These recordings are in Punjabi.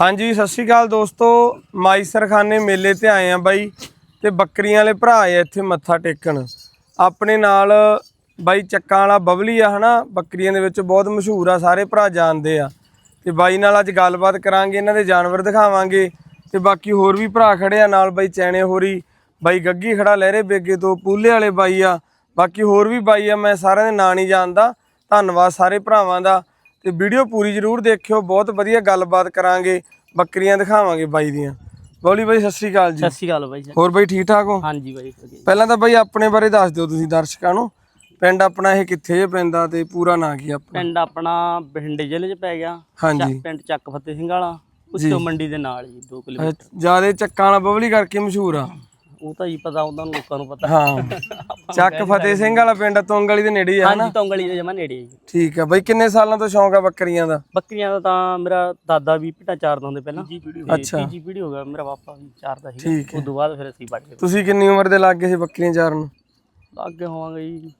ਹਾਂਜੀ, ਸਤਿ ਸ਼੍ਰੀ ਅਕਾਲ ਦੋਸਤੋ। ਮਾਈ ਸਰਖਾਨੇ ਮੇਲੇ ਤੇ ਆਏ ਆ ਬਾਈ ਤੇ ਬੱਕਰੀਆਂ ਵਾਲੇ ਭਰਾ ਆ ਇੱਥੇ ਮੱਥਾ ਟੇਕਣ। ਆਪਣੇ ਨਾਲ ਬਾਈ ਚੱਕਾਂ ਵਾਲਾ ਬਬਲੀ ਆ, ਹਨਾ? ਬੱਕਰੀਆਂ ਦੇ ਵਿੱਚ ਬਹੁਤ ਮਸ਼ਹੂਰ ਆ, ਸਾਰੇ ਭਰਾ ਜਾਣਦੇ ਆ। ਤੇ ਬਾਈ ਨਾਲ ਅੱਜ ਗੱਲਬਾਤ ਕਰਾਂਗੇ, ਇਹਨਾਂ ਦੇ ਜਾਨਵਰ ਦਿਖਾਵਾਂਗੇ। ਤੇ ਬਾਕੀ ਹੋਰ ਵੀ ਭਰਾ ਖੜੇ ਆ ਨਾਲ ਬਾਈ ਚੈਣੇ ਹੋਰੀ। ਬਾਈ ਗੱਗੀ ਖੜਾ ਲਹਿਰੇ ਬੇਗੇ ਤੋਂ, ਪੂਲੇ ਵਾਲੇ ਬਾਈ ਆ। ਬਾਕੀ ਹੋਰ ਵੀ ਬਾਈ ਆ, ਮੈਂ ਸਾਰਿਆਂ ਦੇ ਨਾਂ ਨਹੀਂ ਜਾਣਦਾ। ਧੰਨਵਾਦ ਸਾਰੇ ਭਰਾਵਾਂ ਦਾ। ਤੇ ਵੀਡੀਓ ਪੂਰੀ ਜ਼ਰੂਰ ਦੇਖਿਓ ਬਹੁਤ ਵਧੀਆ ਗੱਲਬਾਤ ਕਰਾਂਗੇ ਬੱਕਰੀਆਂ ਦਿਖਾਵਾਂਗੇ ਬਾਈ ਦੀਆਂ। ਬੋਲੀ ਬਾਈ ਸਤਿ ਸ਼੍ਰੀ ਅਕਾਲ ਜੀ। ਸਤਿ ਸ਼੍ਰੀ ਅਕਾਲ ਬਾਈ ਜੀ। ਹੋਰ ਬਾਈ ਠੀਕ ਠਾਕ ਹੋ? ਹਾਂਜੀ ਬਾਈ ਪਹਿਲਾਂ ਤਾਂ ਬਾਈ ਆਪਣੇ ਬਾਰੇ ਦੱਸ ਦਿਓ ਤੁਸੀਂ ਦਰਸ਼ਕਾਂ ਨੂੰ। ਪਿੰਡ ਆਪਣਾ ਇਹ ਕਿੱਥੇ ਜੇ ਪੈਂਦਾ ਤੇ ਪੂਰਾ ਨਾਂ ਕੀ ਆਪਣਾ? ਪਿੰਡ ਆਪਣਾ ਬਠਿੰਡੇ ਜ਼ਿਲ੍ਹੇ 'ਚ ਪੈ ਗਿਆ। ਹਾਂਜੀ। ਪਿੰਡ ਚੱਕ ਫਤਿਹ ਸਿੰਘ ਵਾਲਾ ਉੱਚੋ ਮੰਡੀ ਦੇ ਨਾਲ ਜੀ 2 ਕਿਲੋਮੀਟਰ। ਜਿਆਦੇ ਚੱਕਾਂ ਵਾਲਾ ਬਬਲੀ ਕਰਕੇ ਮਸ਼ਹੂਰ ਆ। ਉਹ ਤਾਂ ਹੀ ਪਤਾ ਉਹਨਾਂ ਨੂੰ ਲੋਕਾਂ ਨੂੰ ਪਤਾ। ਹਾਂ। ਚੱਕ ਫਤਿਹ ਸਿੰਘ ਵਾਲਾ ਪਿੰਡ ਤੋਂਗਲੀ ਦੇ ਨੇੜੇ ਹੀ ਆ ਹਾਂਜੀ ਤੋਂਗਲੀ ਦੇ ਜਮਾ ਨੇੜੇ ਹੈ ਜੀ। ਠੀਕ ਆ ਬਾਈ ਕਿੰਨੇ ਸਾਲਾਂ ਤੋਂ ਸ਼ੌਂਕ ਆ ਬੱਕਰੀਆਂ ਦਾ? ਬੱਕਰੀਆਂ ਦਾ ਤਾਂ ਮੇਰਾ ਦਾਦਾ ਵੀ ਪਿੱਟਾ ਚਾਰਦਾ ਹੁੰਦੇ ਪਹਿਲਾਂ। ਅੱਛਾ। ਤੀਜੀ ਪੀੜੀ ਹੋ ਗਿਆ ਮੇਰਾ ਪਾਪਾ ਵੀ ਚਾਰਦਾ ਸੀ ਠੀਕ ਹੈ। ਉਸ ਤੋਂ ਬਾਅਦ ਫਿਰ ਅਸੀਂ ਵੱਢ ਗਏ ਤੁਸੀਂ ਕਿੰਨੀ ਉਮਰ ਦੇ ਲੱਗ ਗਏ ਸੀ ਬੱਕਰੀਆਂ ਚਾਰਨ? ਅੱਗੇ ਹੋਵਾਂਗੇ ਜੀ।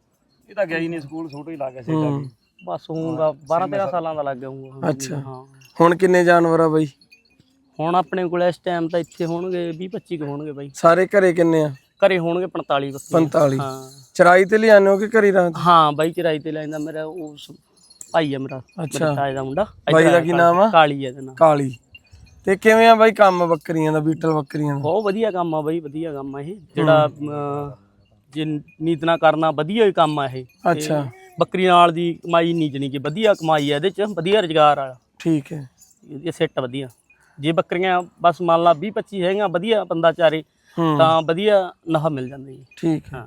ਇਹ ਤਾਂ ਗਿਆ ਹੀ ਨਹੀਂ ਸਕੂਲ ਛੋਟਾ ਹੀ ਲੱਗ ਗਿਆ ਸੀ ਹੂੰ। ਬਸ ਹੋਊਗਾ 12 13 ਸਾਲਾਂ ਦਾ ਲੱਗ ਗਿਆ ਹੋਊਗਾ। ਅੱਛਾ। ਹਾਂ। ਹੁਣ ਕਿੰਨੇ ਜਾਨਵਰ ਆ ਬਾਈ? ਹੁਣ ਆਪਣੇ ਕੋਲ ਇਸ ਟਾਈਮ ਤਾਂ ਇੱਥੇ ਹੋਣਗੇ 20 25 ਕੁ ਹੋਣਗੇ ਬਾਈ। ਸਾਰੇ ਘਰੇ ਕਿੰਨੇ ਆ? ਘਰੇ ਹੋਣਗੇ 45 ਬੱਕਰੀਆਂ। 45 ਹਾਂ। ਚਰਾਈ ਤੇ ਲਿਆਨੇ ਹੋ ਕਿ ਘਰੀ ਰਾਤ ਹਾਂ? ਬਾਈ ਚਰਾਈ ਤੇ ਲੈਂਦਾ ਮੇਰਾ ਉਹ ਸ- ਭਾਈ ਆ ਮੇਰਾ ਅੱਛਾ। ਮੇਰੇ ਤਾਏ ਦਾ ਮੁੰਡਾ। ਬਾਈ ਦਾ ਕੀ ਨਾਮ ਆ? ਕਾਲੀ ਆ ਇਹਦਾ ਨਾਮ। ਕਾਲੀ। ਤੇ ਕਿਵੇਂ ਆ ਬਾਈ ਕੰਮ ਬੱਕਰੀਆਂ ਦਾ ਬੀਟਲ ਬੱਕਰੀਆਂ ਦਾ? ਬਹੁਤ ਵਧੀਆ ਕੰਮ ਆ ਬਾਈ ਵਧੀਆ ਕੰਮ ਆ ਇਹ। ਜਿਹੜਾ ਅਮ, ਜੇ ਨੀਤ ਨਾਲ ਕਰਨਾ ਵਧੀਆ ਹੀ ਕੰਮ ਆ ਇਹ। ਤੇ ਅੱਛਾ। ਬੱਕਰੀ ਨਾਲ ਦੀ ਕਮਾਈ ਨਹੀਂ ਜਣੀ ਕਿ ਵਧੀਆ ਕਮਾਈ ਆ ਇਹਦੇ ਚ ਵਧੀਆ ਰੁਜ਼ਗਾਰ ਆ। ਠੀਕ ਹੈ। ਇਹ ਸੈੱਟ ਵਧੀਆ। ਜੇ ਬੱਕਰੀਆਂ ਬਸ ਮੰਨ ਲਾ 20 25 ਹੈਗੀਆਂ ਵਧੀਆ ਬੰਦਾ ਚਾਰੇ ਤਾਂ ਵਧੀਆ ਨਫਾ ਮਿਲ ਜਾਂਦਾ ਜੀ। ਠੀਕ ਹੈ।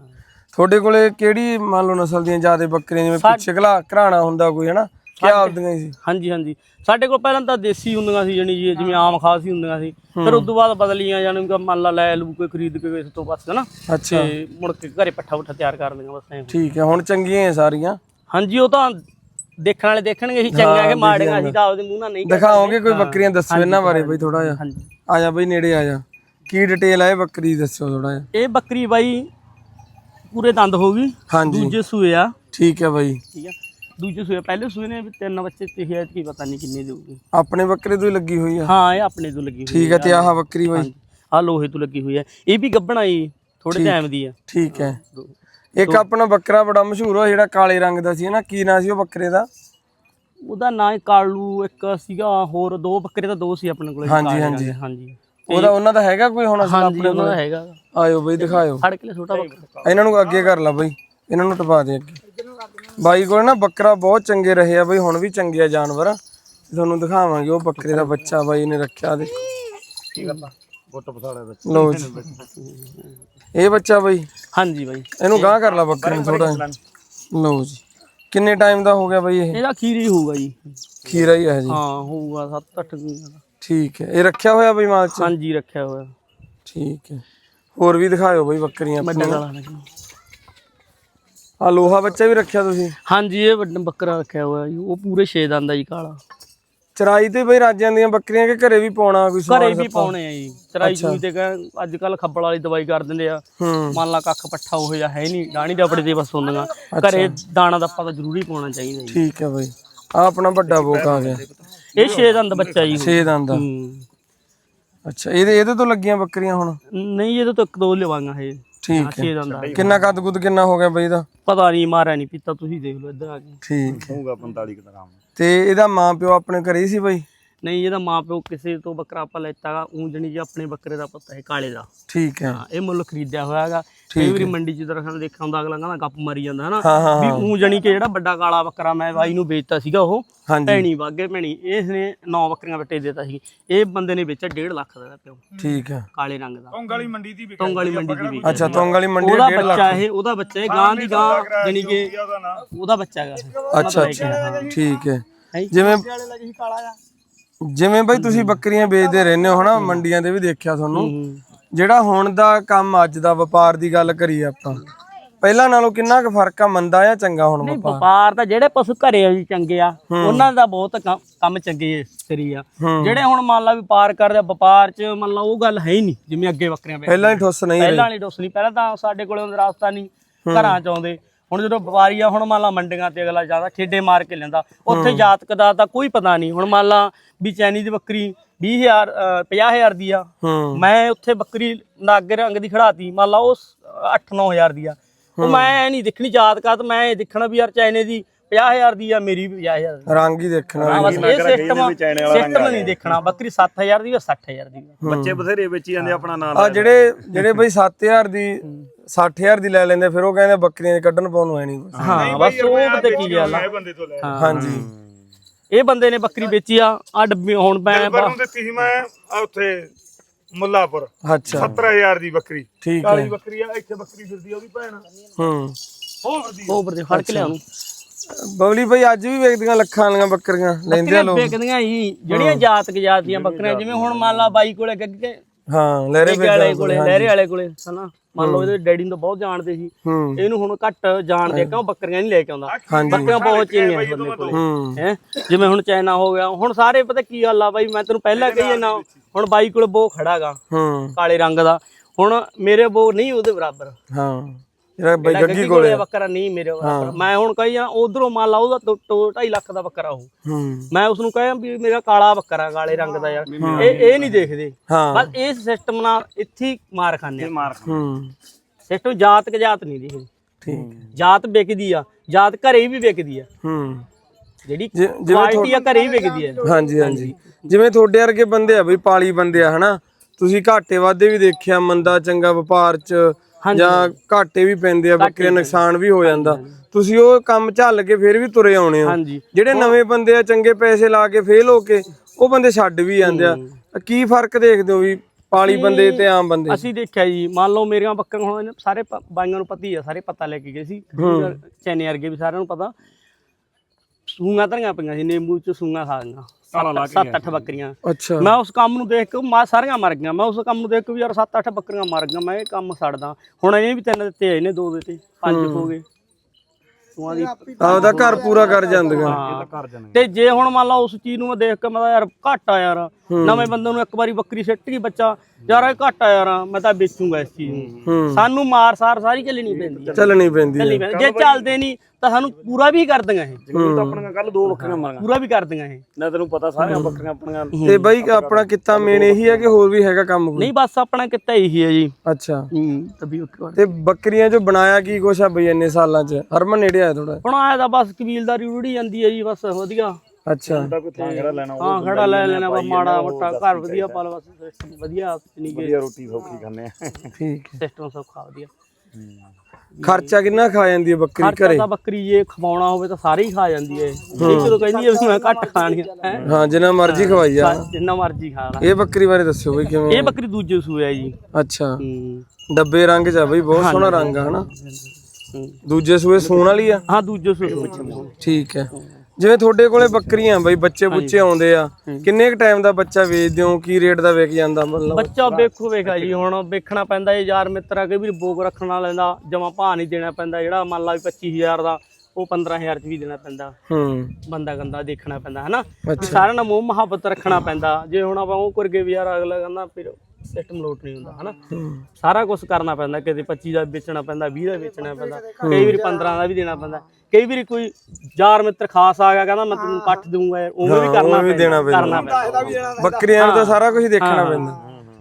ਤੁਹਾਡੇ ਕੋਲੇ ਕਿਹੜੀ ਮੰਨ ਲਓ ਨਸਲ ਦੀਆਂ ਜ਼ਿਆਦਾ ਬੱਕਰੀਆਂ ਜਿਵੇਂ ਪਿੱਛੇ ਘਲਾ ਘਰਾਣਾ ਹੁੰਦਾ ਕੋਈ ਹਨਾ? ਕਿਆ ਆਪਦੀਆਂ ਸੀ? ਹਾਂਜੀ ਹਾਂਜੀ। ਸਾਡੇ ਕੋਲ ਪਹਿਲਾਂ ਤਾਂ ਦੇਸੀ ਹੁੰਦੀਆਂ ਸੀ ਜਣੀ ਜੀ ਜਿਵੇਂ ਆਮ ਖਾਸ ਹੀ ਹੁੰਦੀਆਂ ਸੀ। ਫਿਰ ਉਸ ਤੋਂ ਬਾਅਦ ਬਦਲੀਆਂ ਜਾਣੀ ਕਿ ਮੰਨ ਲਾ ਲੈ ਲੂ ਕੋਈ ਖਰੀਦ ਕੇ ਇਸ ਤੋਂ ਬਸ ਹਨਾ? ਅੱਛਾ। ਤੇ ਮੁੜ ਕੇ ਘਰੇ ਪੱਠਾ ਪੁੱਠਾ ਤਿਆਰ ਕਰ ਦਿੰਦੀਆਂ ਬਸ ਐਂ ਠੀਕ ਹੈ ਹੁਣ ਚੰਗੀਆਂ ਸਾਰੀਆਂ। ਹਾਂਜੀ ਉਹ ਤਾਂ ਦੇਖਣ ਵਾਲੇ ਦੇਖਣਗੇ ਅਸੀਂ ਚੰਗਾ ਕਿ ਮਾੜੀਆਂ ਅਸੀਂ ਤਾਂ ਆਪਦੇ ਮੂੰਹ ਨਾਲ ਨਹੀਂ ਦਿਖਾਓਗੇ ਕੋਈ ਬੱਕਰੀਆਂ ਦੱਸੋ ਇਹਨਾਂ ਬਾਰੇ ਬਈ ਥੋੜਾ ਜਿਹਾ। ਆ ਜਾ ਬਈ ਨੇੜੇ ਆ ਜਾ। ਕੀ ਡਿਟੇਲ ਆ ਇਹ ਬੱਕਰੀ ਦੱਸੋ ਥੋੜਾ ਜਿਹਾ। ਇਹ ਬੱਕਰੀ ਬਾਈ ਪੂਰੇ ਦੰਦ ਹੋ ਗਈ ਹਾਂਜੀ। ਦੂਜੇ ਸੂਏ ਆ। ਠੀਕ ਹੈ ਬਾਈ। ਠੀਕ ਆ। ਦੂਜੇ ਸੂਏ ਪਹਿਲੇ ਸੂਏ ਨੇ ਤਿੰਨ ਬੱਚੇ ਤੇ ਹੈ ਕੀ ਪਤਾ ਨਹੀਂ ਕਿੰਨੇ ਦੇਊਗੀ ਆਪਣੇ ਬੱਕਰੇ ਤੋਂ ਹੀ ਲੱਗੀ ਹੋਈ ਆ। ਹਾਂ ਇਹ ਆਪਣੇ ਤੋਂ ਲੱਗੀ ਹੋਈ ਠੀਕ ਹੈ ਤੇ ਆਹ ਬੱਕਰੀ ਬਾਈ। ਆ ਲੋਹੇ ਤੋਂ ਲੱਗੀ ਹੋਈ ਹੈ ਇਹ ਵੀ ਗੱਬਣਾ ਜੀ ਥੋੜੇ ਟਾਈਮ ਦੀ ਆ। ਠੀਕ ਹੈ। ਇੱਕ ਆਪਣਾ ਬੱਕਰਾ ਬੜਾ ਮਸ਼ਹੂਰ ਹੋਇਆ ਜਿਹੜਾ ਕਾਲੇ ਰੰਗ ਦਾ ਸੀ ਨਾ? ਕੀ ਨਾਂ ਸੀ ਉਹ ਬੱਕਰੇ ਦਾ? ਉਹਦਾ ਨਾਂ ਕਾਲੂ ਇੱਕ ਸੀਗਾ ਹੋਰ ਦੋ ਬੱਕਰੇ ਤਾਂ ਦੋ ਸੀ ਆਪਣੇ ਕੋਲ ਹਾਂਜੀ, ਹਾਂਜੀ। ਹਾਂਜੀ। ਉਹਦਾ ਉਹਨਾਂ ਦਾ ਹੈਗਾ ਕੋਈ ਹੁਣ ਅਸਲ ਹਾਂਜੀ ਉਹਨਾਂ ਦਾ ਹੈਗਾ। ਆਇਓ ਬਈ ਦਿਖਾਇਓ। ਫੜ ਕੇ ਛੋਟਾ ਬੱਕਰਾ। ਇਹਨਾਂ ਨੂੰ ਅੱਗੇ ਕਰ ਲਾ ਬਈ ਇਹਨਾਂ ਨੂੰ ਟਪਾ ਦੇ ਅੱਗੇ। ਬਾਈ ਕੋਲ ਨਾ ਬੱਕਰਾ ਬਹੁਤ ਚੰਗੇ ਰਹੇ ਆ ਬਈ ਹੁਣ ਵੀ ਚੰਗੇ ਆ ਜਾਨਵਰ। ਤੁਹਾਨੂੰ ਦਿਖਾਵਾਂਗੇ ਉਹ ਬੱਕਰੇ ਦਾ ਬੱਚਾ ਬਾਈ ਨੇ ਰੱਖਿਆ ਦੇ। ਗੁੱਟ ਪਸਾੜੇ ਵਿੱਚ। ਲਓ ਜੀ। ਇਹ ਬੱਚਾ ਬਈ? ਹਾਂਜੀ ਬਾਈ। ਇਹਨੂੰ ਗਾਂ ਕਰ ਲਾ ਬੱਕਰੇ ਨੂੰ ਥੋੜਾ ਲਓ ਜੀ। ਕਿੰਨੇ ਟਾਈਮ ਦਾ ਹੋ ਗਿਆ ਬਈ ਇਹ? ਇਹਦਾ ਖੀਰੀ ਹੋਊਗਾ ਜੀ। ਖੀਰਾ ਹੀ ਹੈ ਜੀ। ਹਾਂ ਹੋਊਗਾ 7-8 ਮਹੀਨੇ ਦਾ। ਠੀਕ ਹੈ। ਇਹ ਰੱਖਿਆ ਹੋਇਆ ਬਈ ਮਾਲ ਚ? ਹਾਂਜੀ ਰੱਖਿਆ ਹੋਇਆ। ਠੀਕ ਹੈ। ਹੋਰ ਵੀ ਦਿਖਾਇਓ ਬਈ ਬੱਕਰੀਆਂ ਵੱਡਾ ਲੱਗਾ ਆ ਲੋਹਾ ਬੱਚਾ ਵੀ ਰੱਖਿਆ ਤੁਸੀਂ? ਹਾਂਜੀ ਇਹ ਵੱਡਾ ਬੱਕਰਾ ਰੱਖਿਆ ਹੋਇਆ ਜੀ। ਉਹ ਪੂਰੇ 6 ਦੰਦ ਦਾ ਜੀ ਕਾਲਾ। ਚਰਾਈ ਤੇ ਬਈ ਰਾਜਿਆਂ ਦੀਆਂ ਬੱਕਰੀਆਂ ਕਿ ਘਰੇ ਵੀ ਪਾਉਣਾ ਕੋਈ ਸਮਾਨ ਘਰੇ ਵੀ ਪਾਉਣੇ ਆ ਜੀ। ਚਰਾਈ ਚੂਈ ਤੇ ਅੱਜ ਕੱਲ ਖੱਬਲ ਵਾਲੀ ਦਵਾਈ ਕਰ ਦਿੰਦੇ ਆ। ਹੂੰ। ਮੰਨ ਲਾ ਕੱਖ ਪੱਠਾ ਉਹ ਜਿਹਾ ਹੈ ਨਹੀਂ ਡਾਣੀ ਡਾਪੜੇ ਦੇ ਬਸ ਹੁੰਦੀਆਂ ਘਰੇ ਦਾਣਾ ਦਾ ਪਤਾ ਜ਼ਰੂਰੀ ਪਾਉਣਾ ਚਾਹੀਦਾ ਜੀ। ਠੀਕ ਹੈ ਬਈ। ਆ ਆਪਣਾ ਵੱਡਾ ਬੋਕ ਆ ਗਿਆ। ਇਹ 6 ਦੰਦ ਬੱਚਾ ਜੀ। ਛੇ ਦੰਦ ਦਾ ਹੂੰ। ਅੱਛਾ ਇਹਦੇ ਇਹਦੇ ਤੋਂ ਲੱਗੀਆਂ ਬੱਕਰੀਆਂ ਹੁਣ? ਨਹੀਂ ਇਹਦੇ ਤੋਂ ਇੱਕ ਦੋ ਲਵਾਂਗਾ ਇਹ। ਠੀਕ ਹੈ। 6 ਦੰਦ ਦਾ ਕਿੰਨਾ ਕੱਦ ਕੁੱਦ ਕਿੰਨਾ ਹੋ ਗਿਆ ਬਈ ਦਾ ਪਤਾ ਨਹੀਂ ਮਾਰਿਆ ਨਹੀਂ ਪੀਤਾ ਤੁਸੀਂ ਦੇਖ ਲਓ ਇੱਧਰ ਆ ਕੇ। ਠੀਕ ਹੈ। ਹੋਊਗਾ 45 ਕਿਤਾ ਕੰਮ ਤੇ ਇਹਦਾ ਮਾਂ ਪਿਓ ਆਪਣੇ ਘਰੇ ਹੀ ਸੀ ਬਈ? ਨਹੀਂ ਇਹਦਾ ਮਾਂ ਪਿਓ ਕਿਸੇ ਤੋਂ ਬੱਕਰਾ ਆਪਾਂ ਲੈਤਾਗਾ ਜਣੀ ਜੀ ਆਪਣੇ ਬੱਕਰੇ ਦਾ ਪਤਾ ਹੈ ਕਾਲੇ ਦਾ। ਠੀਕ ਹੈ। ਹਾਂ ਇਹ ਮੁੱਲ ਖਰੀਦਿਆ ਹੋਇਆ ਹੈਗਾ। ਕਈ ਵਾਰੀ ਮੰਡੀ 'ਚ ਦਰਖਤ ਦੇਖਿਆ ਹੁੰਦਾ ਅਗਲਾ ਕਹਿੰਦਾ ਗੱਪ ਮਾਰੀ ਜਾਂਦਾ ਹਨਾ? ਵੀ ਊਂ ਜਣੀ ਕਿ ਜਿਹੜਾ ਵੱਡਾ ਕਾਲਾ ਬੱਕਰਾ ਮੈਂ ਬਾਈ ਨੂੰ ਵੇਚਤਾ ਸੀਗਾ ਉਹ ਭੈਣੀ ਵਾਗੇ ਭੈਣੀ ਇਸ ਨੇ ਨੌ ਬੱਕਰੀਆਂ ਵੱਟੇ ਦਿੱਤਾ ਸੀ। ਇਹ ਬੰਦੇ ਨੇ ਵੇਚਿਆ 1.5 ਲੱਖ ਦਾ ਪਿਓ। ਠੀਕ ਹੈ। ਕਾਲੇ ਰੰਗ ਦਾ। ਟੋਂਗ ਵਾਲੀ ਮੰਡੀ ਦੀ ਟੋਂਗ ਵਾਲੀ ਮੰਡੀ ਦੀ ਵੇਚਿਆ ਅੱਛਾ ਤੋਂਗ ਵਾਲੀ ਮੰਡੀ ਉਹਦਾ 1.5 ਲੱਖ ਬੱਚਾ ਇਹ ਉਹਦਾ ਬੱਚਾ ਇਹ ਗਾਂ ਦੀ ਗਾਂ ਜਣੀ ਕਿ ਉਹਦਾ ਉਹਦਾ ਬੱਚਾ ਹੈਗਾ। ਅੱਛਾ ਅੱਛਾ। ਠੀਕ ਹੈ? ਜਿਵੇਂ ਲੱਗੀ ਕਾਲਾ ਜਿਵੇਂ ਬਈ ਤੁਸੀਂ ਬੱਕਰੀਆਂ ਵੇਚਦੇ ਰਹਿੰਦੇ ਹੋ ਹਨਾ? ਮੰਡੀਆਂ ਤੇ ਵੀ ਦੇਖਿਆ ਤੁਹਾਨੂੰ। ਜਿਹੜਾ ਹੁਣ ਦਾ ਕੰਮ ਅੱਜ ਦਾ ਵਪਾਰ ਦੀ ਗੱਲ ਕਰੀਏ ਆਪਾਂ ਪਹਿਲਾਂ ਨਾਲੋਂ ਕਿੰਨਾ ਕੁ ਫ਼ਰਕ ਆ ਮੰਦਾ ਆ ਚੰਗਾ ਹੁਣ ਨਹੀਂ ਵਪਾਰ? ਵਪਾਰ ਤਾਂ ਜਿਹੜੇ ਪਸ਼ੂ ਘਰੇ ਆ ਜੀ ਚੰਗੇ ਆ ਉਹਨਾਂ ਦਾ ਬਹੁਤ ਕੰਮ- ਕੰਮ ਚੰਗੇ ਸਰੀ ਆ। ਜਿਹੜੇ ਹੁਣ ਮੰਨ ਲਾ ਵਪਾਰ ਕਰਦੇ ਆ ਵਪਾਰ 'ਚ ਮੰਨ ਲਾ ਉਹ ਗੱਲ ਹੈ ਹੀ ਨਹੀਂ ਜਿਵੇਂ ਅੱਗੇ ਬੱਕਰੀਆਂ ਪਹਿਲਾਂ ਹੀ ਠੁੱਸ ਨਹੀਂ ਪਹਿਲਾਂ ਵਾਲੀ ਡੋਸ ਨਹੀਂ ਪਹਿਲਾਂ ਤਾਂ ਸਾਡੇ ਕੋਲੇ ਹੁੰਦਾ ਰਸਤਾ ਨਹੀਂ ਘਰਾਂ 'ਚ ਆਉਂਦੇ। ਹੁਣ ਜਦੋਂ ਵਪਾਰੀ ਆ ਹੁਣ ਮੰਨ ਲਾ ਮੰਡੀਆਂ ਤੇ ਅਗਲਾ ਜ਼ਿਆਦਾ ਠੇਡੇ ਮਾਰ ਕੇ ਲੈਂਦਾ ਉੱਥੇ ਜਾਤਕ ਦਾ ਤਾਂ ਕੋਈ ਪਤਾ ਨਹੀਂ। ਹੁਣ ਮੰਨ ਲਾ ਵੀ ਚੈਨੀ ਦੀ ਬੱਕਰੀ 20000 ਅ, 50000 ਦੀ ਆ। ਮੈਂ ਉੱਥੇ ਬੱਕਰੀ ਨਾਗੇ ਰੰਗ ਦੀ ਖੜਾਤੀ ਮੰਨ ਲਾ ਉਹ 8-9000 ਦੀ ਆ। ਉਹ ਮੈਂ ਨਹੀਂ ਦੇਖਣੀ ਜਾਤਕਾਤ ਮੈਂ ਇਹ ਦੇਖਣਾ ਵੀ ਯਾਰ ਚਾਈਨੇ ਦੀ 50000 ਦੀ ਆ ਮੇਰੀ ਵੀ 50000 ਦੀ ਰੰਗ ਹੀ ਦੇਖਣਾ ਹਾਂ ਬਸ ਇਹ ਸਿਸਟਮ ਸਿਸਟਮ ਨਹੀਂ ਦੇਖਣਾ। ਬੱਕਰੀ 7000 ਦੀ ਆ 60000 ਦੀ ਆ। ਬੱਚੇ ਬਥੇਰੇ ਵੇਚੀ ਜਾਂਦੇ ਆਪਣਾ ਨਾਂ ਆ ਜਿਹੜੇ ਜਿਹੜੇ ਬਈ 7000 ਦੀ 60000 ਦੀ ਲੈ ਲੈਂਦੇ ਫਿਰ ਉਹ ਕਹਿੰਦੇ ਬੱਕਰੀਆਂ ਦੇ ਕੱਢਣ ਪਾਉਣ ਨੂੰ ਨਹੀਂ ਹਾਂ ਬਸ ਉਹ ਪਤਾ ਕੀ ਗੱਲ ਆ। ਬੰਦੇ ਤੋਂ ਲੈ ਹਾਂ ਹਾਂਜੀ। ਇਹ ਬੰਦੇ ਨੇ ਬੱਕਰੀ ਵੇਚੀ ਆ ਆ ਡੱਬੀ ਹੁਣ ਮੈਂ ਨੂੰ ਦਿੱਤੀ ਸੀ ਮੈਂ ਆ ਉੱਥੇ ਮੁੱਲਾਪੁਰ। ਅੱਛਾ। 70000 ਦੀ ਬੱਕਰੀ। ਠੀਕ ਕਾਲੀ ਹੈ। ਬੱਕਰੀ ਆ ਇੱਥੇ ਬੱਕਰੀ ਫਿਰਦੀ ਆ ਉਹਦੀ ਭੈਣ। ਹੂੰ। ਉਹ ਫਿਰਦੀ ਉਹ ਉੱਪਰ ਦੇ ਫੜ ਕੇ ਲਿਆ ਉਹਨੂੰ ਬਬਲੀ ਭਾਈ ਅੱਜ ਵੀ ਵੇਚਦੀਆਂ ਲੱਖਾਂ ਵਾਲੀਆਂ ਬੱਕਰੀਆਂ ਲੈਂਦੇ ਆ ਲੋਕ। ਵੇਚਦੀਆਂ ਹੀ ਜਿਹੜੀਆਂ ਜਾਤਕ ਜਾਤੀਆਂ ਬੱਕਰੀਆਂ ਜਿਵੇਂ ਹੁਣ ਮੰਨ ਲਾ ਬਾਈ ਕੋਲੇ ਗੱਗੇ ਹਾਂ ਲਹਿਰੇ ਵਾਲੇ ਕੋਲੇ ਲਹਿਰੇ ਵਾਲੇ ਕੋਲੇ ਹਨਾ? ਮੰਨ ਲਓ ਇਹਦੇ ਡੈਡੀ ਨੂੰ ਤਾਂ ਬਹੁਤ ਜਾਣਦੇ ਸੀ। ਹੂੰ। ਇਹਨੂੰ ਹੁਣ ਘੱਟ ਜਾਣਦੇ ਕਿਉਂ? ਬੱਕਰੀਆਂ ਨਹੀਂ ਲੈ ਕੇ ਆਉਂਦਾ। ਹਾਂਜੀ। ਬੱਕਰੀਆਂ ਬਹੁਤ ਚੰਗੀਆਂ ਬੰਦੇ ਕੋਲੇ। ਹੂੰ। ਜਿਵੇਂ ਹੁਣ ਚਾਈਨਾ ਹੋ ਗਿਆ ਹੁਣ ਸਾਰੇ ਪਤਾ ਕੀ ਗੱਲ ਆ ਬਾਈ ਮੈਂ ਤੈਨੂੰ ਪਹਿਲਾਂ ਕਹੀ ਨਾ ਹੁਣ ਬਾਈ ਕੋਲੇ ਬੋ ਖੜਾਗਾ ਹੂੰ। ਕਾਲੇ ਰੰਗ ਦਾ। ਹੁਣ ਮੇਰੇ ਬੋ ਨਹੀਂ ਉਹਦੇ ਬਰਾਬਰ। ਹਾਂ। ਜਿਹੜਾ ਬਈ ਗੱਗੀ ਕੋਲੇ। ਬੱਕਰਾ ਨਹੀਂ ਮੇਰੇ ਬਰਾਬਰ ਮੈਂ ਹੁਣ ਕਹੀ ਜਾ ਉਧਰੋਂ ਮੰਨ ਲਾ ਉਹਦਾ 2.5 ਲੱਖ ਦਾ ਬੱਕਰਾ ਉਹ। ਹੂੰ। ਮੈਂ ਉਸ ਨੂੰ ਕਹਾਂ ਵੀ ਮੇਰਾ ਕਾਲਾ ਬੱਕਰਾ ਕਾਲੇ ਰੰਗ ਦਾ ਯਾਰ। ਇਹ ਇਹ ਨਹੀਂ ਦੇਖਦੇ। ਹਾਂ। ਬਸ ਇਸ ਸਿਸਟਮ ਨਾਲ ਇੱਥੇ ਮਾਰ ਖਾਂਦੇ ਆ। ਮਾਰ ਹੂੰ। ਸਿਸਟਮ ਜਾਤ ਕੇ ਜਾਤ ਨਹੀਂ ਦੇਖਦੇ। ਠੀਕ। ਜਾਤ ਵਿਕਦੀ ਆ। ਜਾਤ ਘਰੇ ਵੀ ਵਿਕਦੀ ਆ। ਹੂੰ। ਜਿਹੜੀ ਕੁਆਲਿਟੀ ਆ ਘਰੇ ਹੀ ਵਿਕਦੀ ਆ। ਹਾਂਜੀ। ਹਾਂਜੀ। ਜਿਵੇਂ ਤੁਹਾਡੇ ਵਰਗੇ ਬੰਦੇ ਆ ਬਈ ਪਾਲੀ ਬੰਦੇ ਆ ਹਨਾ? ਤੁਸੀਂ ਘਾਟੇ ਵਾਧੇ ਵੀ ਦੇਖਿਆ ਮੰਦਾ ਚੰਗਾ ਵਪਾਰ ਚ ਜਾਂ ਘਾਟੇ ਵੀ ਪੈਂਦੇ ਆ ਬੱਕਰੀਆਂ ਨੁਕਸਾਨ ਵੀ ਹੋ ਜਾਂਦਾ। ਤੁਸੀਂ ਉਹ ਕੰਮ ਝੱਲ ਕੇ ਫਿਰ ਵੀ ਤੁਰੇ ਆਉਣੇ ਹੋ। ਜਿਹੜੇ ਨਵੇਂ ਬੰਦੇ ਆ ਚੰਗੇ ਪੈਸੇ ਲਾ ਕੇ ਫੇਲ ਹੋ ਕੇ ਉਹ ਬੰਦੇ ਛੱਡ ਵੀ ਜਾਂਦੇ ਆ। ਕੀ ਫ਼ਰਕ ਦੇਖਦੇ ਹੋ ਵੀ ਪਾਲੀ ਬੰਦੇ ਤੇ ਆਮ ਬੰਦੇ? ਅਸੀਂ ਦੇਖਿਆ ਜੀ ਮੰਨ ਲਓ ਮੇਰੀਆਂ ਬੱਕਰੀਆਂ ਹੁਣ ਸਾਰੇ ਬਾਈਆਂ ਨੂੰ ਪਤਾ ਹੀ ਆ ਸਾਰੇ ਪਤਾ ਲੈ ਕੇ ਗਏ ਸੀ। ਚੈਨੇ ਵਰਗੇ ਵੀ ਸਾਰਿਆਂ ਨੂੰ ਪਤਾ। ਸੂਆਂ ਧਰੀਆਂ ਪਈਆਂ ਸੀ ਨਿੰਬੂ ਚ ਸੂਆਂ ਖਾ ਗਈਆਂ ਸੱਤ ਸੱਤ ਅੱਠ ਬੱਕਰੀਆਂ। ਅੱਛਾ। ਮੈਂ ਉਸ ਕੰਮ ਨੂੰ ਦੇਖ ਕੇ ਮਾ ਸਾਰੀਆਂ ਮਰ ਗਈਆਂ ਮੈਂ ਉਸ ਕੰਮ ਨੂੰ ਦੇਖ ਕੇ ਵੀ ਯਾਰ ਸੱਤ ਅੱਠ ਬੱਕਰੀਆਂ ਮਰ ਗਈਆਂ ਮੈਂ ਇਹ ਕੰਮ ਛੱਡਦਾ। ਹੁਣ ਇਹਨੇ ਵੀ ਤਿੰਨ ਦਿੱਤੇ ਇਹਨੇ ਦੋ ਦਿੱਤੇ ਪੰਜ ਹੋ। ਗਏ। ਸੂਆਂ ਦੀ ਆਪਦਾ ਘਰ ਪੂਰਾ ਕਰ ਜਾਂਦੀਆਂ। ਹਾਂ। ਘਰ ਜਾਣੇ ਤੇ ਜੇ ਹੁਣ ਮੰਨ ਲਾ ਉਸ ਚੀਜ਼ ਨੂੰ ਮੈਂ ਦੇਖ ਕੇ ਮੈਂ ਤਾਂ ਯਾਰ ਘੱਟ ਆ ਯਾਰ ਨਵੇਂ ਬੰਦੇ ਨੂੰ ਇੱਕ ਵਾਰੀ ਬੱਕਰੀ ਸਿੱਟ ਗਈ ਬੱਚਾ ਯਾਰ ਇਹ ਘੱਟ ਆ ਯਾਰ ਮੈਂ ਤਾਂ ਵੇਚੂੰਗਾ ਇਸ ਚੀਜ਼ ਨੂੰ। ਹੂੰ। ਸਾਨੂੰ ਮਾਰ ਸਾਰ ਸਾਰੀ ਚੱਲਣੀ ਪੈਂਦੀ। ਹੈ ਚੱਲਣੀ ਪੈਂਦੀ ਚੱਲਣੀ ਹੈ ਪੈਂਦੀ। ਜੇ ਚੱਲਦੇ ਨਹੀਂ ਤਾਂ ਸਾਨੂੰ ਪੂਰਾ ਵੀ ਕਰ ਦਿੰਗਾ ਇਹ। ਜਿਵੇਂ ਤਾਂ ਆਪਣੀਆਂ ਕੱਲ ਦੋ ਬੱਕਰੀਆਂ ਮਾਰਾਂਗਾ ਪੂਰਾ ਵੀ ਕਰ ਦਿੰਗਾ ਇਹ। ਨਾ ਤੈਨੂੰ ਪਤਾ ਸਾਰੀਆਂ ਬੱਕਰੀਆਂ ਆਪਣੀਆਂ ਤੇ ਬਾਈ ਆਪਣਾ ਕਿੱਤਾ ਮੇਨ ਇਹੀ ਹੈ ਕਿ ਹੋਰ ਵੀ ਹੈਗਾ ਕੰਮ ਕੋਈ? ਨਹੀਂ ਬਸ ਆਪਣਾ ਕਿੱਤਾ ਇਹੀ ਹੈ ਜੀ। ਅੱਛਾ। ਹੂੰ। ਤਬੀ ਓਕੇ ਤੇ ਬੱਕਰੀਆਂ ਜੋ ਬਣਾਇਆ ਕੀ ਕੁਛ ਆ ਬਈ ਇੰਨੇ ਸਾਲਾਂ ਚ? ਹਰਮਨ ਨੇੜੇ ਆਇਆ ਥੋੜਾ ਹੁਣ ਆਇਆ ਤਾਂ ਬਸ ਕਬੀਲਦਾਰੀ ਰੂੜੀ ਜਾਂਦੀ ਹੈ ਜੀ ਬਸ ਵਧੀਆ। ਅੱਛਾ। ਦਾ ਕੋਈ ਥਾਂ ਕਿਹੜਾ ਲੈਣਾ ਉਹ ਹਾਂ ਖੜਾ ਲੈ ਲੈਣਾ ਬਸ ਮਾੜਾ ਮੋਟਾ ਘਰ ਵਧੀਆ ਪਾਲ ਬਸ system ਵਧੀਆ ਨਹੀਂ ਕਿ ਵਧੀਆ ਰੋਟੀ ਸੌਖੀ ਖਾਂਦੇ ਆ। ਠੀਕ ਹੈ। ਸਿਸਟਮ ਸੌਖਾ ਵਧੀਆ। ਖਰਚਾ ਕਿੰਨਾ ਖਾ ਜਾਂਦੀ ਹੈ ਬੱਕਰੀ ਖਰਚਾ ਘਰੇ? ਤਾਂ ਬੱਕਰੀ ਜੇ ਖਵਾਉਣਾ ਹੋਵੇ ਤਾਂ ਸਾਰੇ ਹੀ ਖਾ ਜਾਂਦੀ ਹੈ। ਇਹ ਜਦੋਂ ਕਹਿੰਦੀ ਹੈ ਵੀ ਮੈਂ ਘੱਟ ਖਾਣੀ ਹੈ ਹਾਂ? ਜਿੰਨਾ ਮਰਜ਼ੀ ਖਵਾਈ ਜਾ। ਜਿੰਨਾ ਮਰਜ਼ੀ ਖਾ ਲਾ। ਇਹ ਬੱਕਰੀ ਬਾਰੇ ਦੱਸਿਓ ਬਈ ਕਿਵੇਂ ਇਹ ਬੱਕਰੀ ਦੂਜੇ ਸੂਏ ਆ ਜੀ। ਅੱਛਾ। ਹੂੰ। ਡੱਬੇ ਰੰਗ ਚ ਆ ਬਈ ਬਹੁਤ ਸੋਹਣਾ ਰੰਗ ਆ ਹਨਾ। ਦੂਜੇ ਸੂਏ ਸੂਣ ਵਾਲੀ ਆ? ਹਾਂ ਦੂਜੇ ਸੂਏ ਠੀਕ ਹੈ। ਜਿਵੇਂ ਤੁਹਾਡੇ ਕੋਲੇ ਬੱਕਰੀਆਂ ਬਈ ਬੱਚੇ ਬੁੱਚੇ ਆਉਂਦੇ ਆ ਕਿੰਨੇ ਕ ਟਾਈਮ ਦਾ ਬੱਚਾ ਵੇਚਦੇ ਹੋ? ਕੀ ਰੇਟ ਦਾ ਵਿਕ ਜਾਂਦਾ ਮਤਲਬ? ਬੱਚਾ ਵੇਖੋ ਵੇਖਾ ਜੀ ਹੁਣ ਵੇਖਣਾ ਪੈਂਦਾ ਇਹ ਯਾਰ ਮਿੱਤਰਾ ਕਈ ਵੀ ਬੋਕ ਰੱਖਣ ਲੈਂਦਾ ਜਮਾ ਭਾਅ ਨਹੀਂ ਦੇਣਾ ਪੈਂਦਾ ਜਿਹੜਾ ਮੰਨ ਲਾ ਵੀ 25000 ਦਾ ਉਹ 15000 ਚ ਵੀ ਦੇਣਾ ਪੈਂਦਾ। ਹੂੰ। ਬੰਦਾ ਗੰਦਾ ਦੇਖਣਾ ਪੈਂਦਾ ਹਨਾ? ਸਾਰਿਆਂ ਨਾਲ ਮੋਹ ਮੁਹੱਬਤ ਰੱਖਣਾ ਪੈਂਦਾ। ਜੇ ਹੁਣ ਆਪਾਂ ਉਹ ਕਰਗੇ ਵੀ ਯਾਰ ਅਗਲਾ ਕਹਿੰਦਾ ਫਿਰ ਸਿਸਟਮ ਲੋਟ ਨਹੀਂ ਹੁੰਦਾ ਹਨਾ? ਸਾਰਾ ਕੁਝ ਕਰਨਾ ਪੈਂਦਾ ਕਿਤੇ 25 ਦਾ ਵੇਚਣਾ ਪੈਂਦਾ 20 ਦਾ ਵੇਚਣਾ ਪੈਂਦਾ ਕਈ ਵਾਰੀ 15 ਦਾ ਵੀ ਦੇਣਾ ਪੈਂਦਾ। ਕਈ ਵਾਰੀ ਕੋਈ ਯਾਰ ਮਿੱਤਰ ਖਾਸ ਆ ਗਿਆ ਕਹਿੰਦਾ ਮੈਂ ਤੈਨੂੰ ਕੱਟ ਦੂੰਗਾ ਉਹ ਵੀ ਕਰਨਾ ਪੈਂਦਾ। ਕਰਨਾ ਪੈਂਦਾ। ਬੱਕਰੀਆਂ ਨੂੰ ਤਾਂ ਸਾਰਾ ਕੁਝ ਦੇਖਣਾ ਪੈਂਦਾ।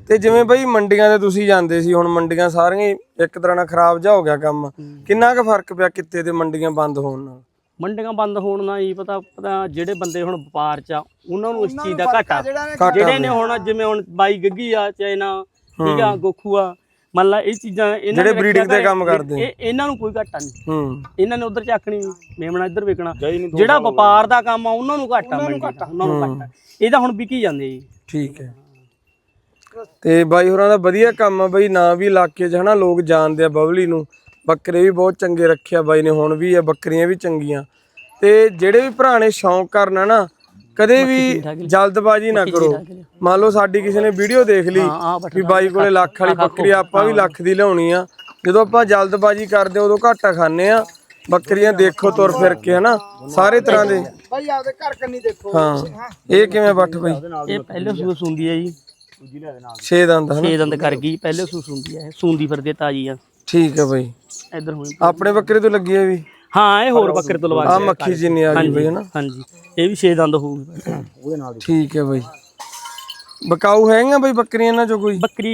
ਤੇ ਜਿਵੇਂ ਬਈ ਮੰਡੀਆਂ ਤੇ ਤੁਸੀਂ ਜਾਂਦੇ ਸੀ ਹੁਣ ਮੰਡੀਆਂ ਸਾਰੀਆਂ ਇੱਕ ਤਰ੍ਹਾਂ ਨਾਲ ਖਰਾਬ ਜਾ ਹੋ ਗਿਆ ਕੰਮ। ਕਿੰਨਾ ਕੁ ਫ਼ਰਕ ਪਿਆ ਕਿੱਤੇ ਤੇ ਮੰਡੀਆਂ ਬੰਦ ਹੋਣ ਨਾਲ? ਮੰਡੀਆਂ ਬੰਦ ਹੋਣ ਨਾਲ ਹੀ ਪਤਾ ਪਤਾ ਜਿਹੜੇ ਬੰਦੇ ਹੁਣ ਵਪਾਰ ਚ ਆ ਉਹਨਾਂ ਨੂੰ ਇਸ ਚੀਜ਼ ਦਾ ਘਾਟਾ। ਘਾਟਾ ਜਿਹੜੇ ਨੇ ਹੁਣ ਜਿਵੇਂ ਹੁਣ ਬਾਈ ਗੱਗੀ ਆ ਚਾਈਨਾ ਠੀਕ ਆ ਗੋਖੂ ਆ ਮੰਨ ਲਾ ਇਹ ਚੀਜ਼ਾਂ ਇਹਨਾਂ ਜਿਹੜੇ ਨੇ ਰੱਖਿਆ ਤੇ ਕੰਮ ਕਰਦੇ। ਇਹ ਇਹਨਾਂ ਨੂੰ ਕੋਈ ਘਾਟਾ ਨਹੀਂ। ਹੂੰ। ਇਹਨਾਂ ਨੇ ਉਧਰ ਚੱਕਣੀ ਮੇਮਣਾ ਇੱਧਰ ਵੇਚਣਾ ਜਿਹੜਾ ਵਪਾਰ ਦਾ ਕੰਮ ਆ ਉਹਨਾਂ ਨੂੰ ਘਾਟਾ ਮੰਡੀ ਦਾ ਉਹਨਾਂ ਨੂੰ ਘਾਟਾ। ਇਹ ਤਾਂ ਹੁਣ ਵਿਕੀ ਜਾਂਦੇ ਜੀ। ਠੀਕ ਹੈ। ਤੇ ਬਾਈ ਹੋਰਾਂ ਦਾ ਵਧੀਆ ਕੰਮ ਆ ਬਈ ਨਾ ਵੀ ਇਲਾਕੇ 'ਚ ਹਨਾ ਲੋਕ ਜਾਣਦੇ ਆ ਬਬਲੀ ਨੂੰ। ਬੱਕਰੇ ਵੀ ਬਹੁਤ ਚੰਗੇ ਰੱਖਿਆ ਬਾਈ ਨੇ ਹੁਣ ਵੀ ਆ ਬੱਕਰੀਆਂ ਵੀ ਚੰਗੀਆਂ। ਤੇ ਜਿਹੜੇ ਵੀ ਭਰਾ ਨੇ ਸ਼ੌਂਕ ਕਰਨਾ ਨਾ ਕਦੇ ਵੀ ਜਲਦਬਾਜ਼ੀ ਨਾ ਕਰੋ। ਮੰਨ ਲਓ ਸਾਡੀ ਕਿਸੇ ਨੇ ਵੀਡੀਓ ਦੇਖ ਲਈ ਆ ਵੀ ਬਾਈ ਕੋਲੇ ਲੱਖ ਵਾਲੀ ਬੱਕਰੀ ਆ, ਆਪਾਂ ਵੀ ਲੱਖ ਦੀ ਲਿਆਉਣੀ ਆ। ਜਦੋਂ ਆਪਾਂ ਜਲਦਬਾਜ਼ੀ ਕਰਦੇ ਉਦੋਂ ਘਾਟਾ ਖਾਂਦੇ ਆ ਬੱਕਰੀਆਂ ਦੇਖੋ ਤੁਰ ਫਿਰ ਕੇ ਹਨਾ? ਸਾਰੇ ਤਰ੍ਹਾਂ ਦੇ। ਭਾਈ ਆਪਦੇ ਘਰ ਕੰਨੀ ਦੇਖੋ। ਹਾਂ। ਇਹ ਕਿਵੇਂ ਬੱਠ ਬਈ? ਇਹ ਪਹਿਲੇ ਸੂਸ ਹੁੰਦੀ ਹੈ ਜੀ। 6 ਦੰਦ ਹਨਾ? ਛੇ ਦੰਦ ਕਰ ਗਈ ਪਹਿਲੇ ਸੂਸ ਹੁੰਦੀ ਹੈ ਇਹ। ਸੂੰਦੀ ਫਿਰਦੀ ਤਾਜੀ ਆ। ਠੀਕ ਹੈ ਬਈ। ਇੱਧਰ ਹੋਈ ਆਪਣੇ ਬੱਕਰੇ ਤੋਂ ਲੱਗੀ ਹੈ ਵੀ? ਹਾਂ ਇਹ ਹੋਰ ਬੱਕਰੇ ਤੋਂ ਲਵਾ ਆ ਕੇ ਮੱਖੀ ਜਿੰਨੀ ਆ ਗਈ ਬਈ ਹਨਾ ਹਾਂਜੀ। ਇਹ ਵੀ 6 ਦੰਦ ਹੋਊਗੀ। ਉਹਦੇ ਨਾਲ ਠੀਕ ਹੈ ਬਈ। ਬਕਾਊ ਹੈਗੀਆਂ ਬਈ ਬੱਕਰੀਆਂ ਇਹਨਾਂ ਚੋਂ ਕੋਈ? ਬੱਕਰੀ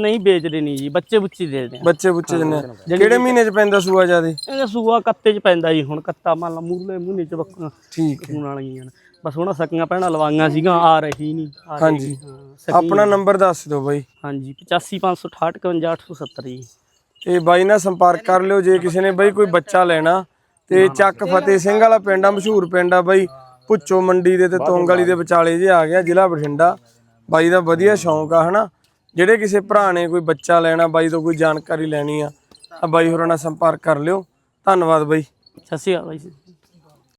ਨਹੀਂ ਵੇਚਦੇ ਨਹੀਂ ਜੀ ਬੱਚੇ ਬੁੱਚੀ ਦੇ ਦਿੰਦੇ ਆ। ਬੱਚੇ ਬੁੱਚੇ ਜਨੇ ਕਿਹੜੇ ਮਹੀਨੇ ਚ ਪੈਂਦਾ ਸੂਆ ਜਿਆਦੇ? ਇਹਦਾ ਸੂਆ ਕੱਤੇ 'ਚ ਪੈਂਦਾ ਜੀ ਹੁਣ ਕੱਤਾ ਮੰਨ ਲਾ ਮੂਰਲੇ ਮੂਹਨੇ 'ਚ ਬੱਕਰੀਆਂ ਠੀਕ ਹੈ। ਹੋਣ ਵਾਲੀਆਂ ਬਸ ਹੁਣ ਸਕੀਆਂ ਪਹਿਣਾ ਲਵਾਈਆਂ ਸੀਗਾਂ ਆ ਰਹੀ ਨਹੀਂ ਹਾਂਜੀ। ਆਪਣਾ ਨੰਬਰ ਦੱਸ ਦਿਓ ਬਈ। ਹਾਂਜੀ 8556855870 ਜੀ। ਇਹ ਬਾਈ ਨਾਲ ਸੰਪਰਕ ਕਰ ਲਿਓ, ਜੇ ਕਿਸੇ ਨੇ ਬਈ ਕੋਈ ਬੱਚਾ ਲੈਣਾ, ਤੇ ਚੱਕ ਫਤਿਹ ਸਿੰਘ ਵਾਲਾ ਪਿੰਡ ਆ, ਮਸ਼ਹੂਰ ਪਿੰਡ ਆ ਬਾਈ ਪੁੱਚੋ ਮੰਡੀ ਦੇ ਤੇ ਤੋਂਗ ਵਾਲੀ ਦੇ ਵਿਚਾਲੇ ਜੇ ਆ ਗਿਆ, ਜ਼ਿਲ੍ਹਾ ਬਠਿੰਡਾ। ਬਾਈ ਦਾ ਵਧੀਆ ਸ਼ੌਂਕ ਆ, ਹਨਾ? ਜਿਹੜੇ ਕਿਸੇ ਭਰਾ ਨੇ ਕੋਈ ਬੱਚਾ ਲੈਣਾ, ਬਾਈ ਤੋਂ ਕੋਈ ਜਾਣਕਾਰੀ ਲੈਣੀ ਆ, ਤਾਂ ਬਾਈ ਹੋਰਾਂ ਨਾਲ ਸੰਪਰਕ ਕਰ ਲਿਓ। ਧੰਨਵਾਦ ਬਾਈ। ਸਤਿ ਸ਼੍ਰੀ ਅਕਾਲ ਬਾਈ ਜੀ।